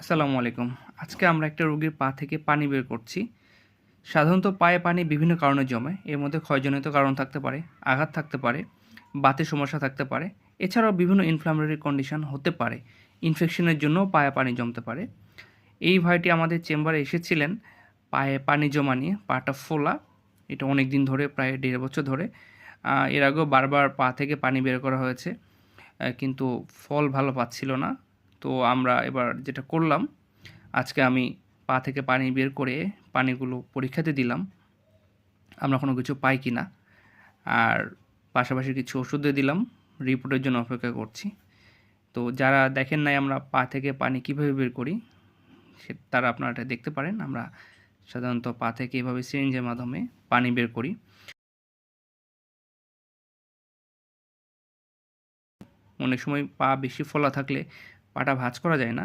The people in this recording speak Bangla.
আসসালামু আলাইকুম। আজকে আমরা একটা রোগীর পা থেকে পানি বের করছি। সাধারণত পায়ে পানি বিভিন্ন কারণে জমে। এর মধ্যে ক্ষয়জনিত কারণ থাকতে পারে, আঘাত থাকতে পারে, বাতের সমস্যা থাকতে পারে। এছাড়াও বিভিন্ন ইনফ্লামেটরি কন্ডিশন হতে পারে। ইনফেকশনের জন্য পায়ে পানি জমতে পারে। এই ভাইটি আমাদের চেম্বারে এসেছিলেন। পায়ে পানি জমা নিয়ে, পাটা ফোলা। এটা অনেক দিন ধরে, প্রায় দেড় বছর ধরে। এর আগেও বারবার পা থেকে পানি বের করা হয়েছে। কিন্তু ফল ভালো পাচ্ছিল না। তো আমরা এবার যেটা করলাম, আজকে আমি পা থেকে পানি বের করে পানিগুলো পরীক্ষাতে দিলাম। আমরা কোনো কিছু পাই কি না। আর পাশাপাশি কিছু ওষুধও দিলাম, রিপোর্টের জন্য অপেক্ষা করছি। তো যারা দেখেন নাই আমরা পা থেকে পানি কীভাবে বের করি, সে তারা আপনারা এটা দেখতে পারেন। আমরা সাধারণত পা থেকে এভাবে সিরিঞ্জের মাধ্যমে পানি বের করি। অনেক সময় পা বেশি ফোলা থাকলে পাটা ভাঁজ করা যায় না।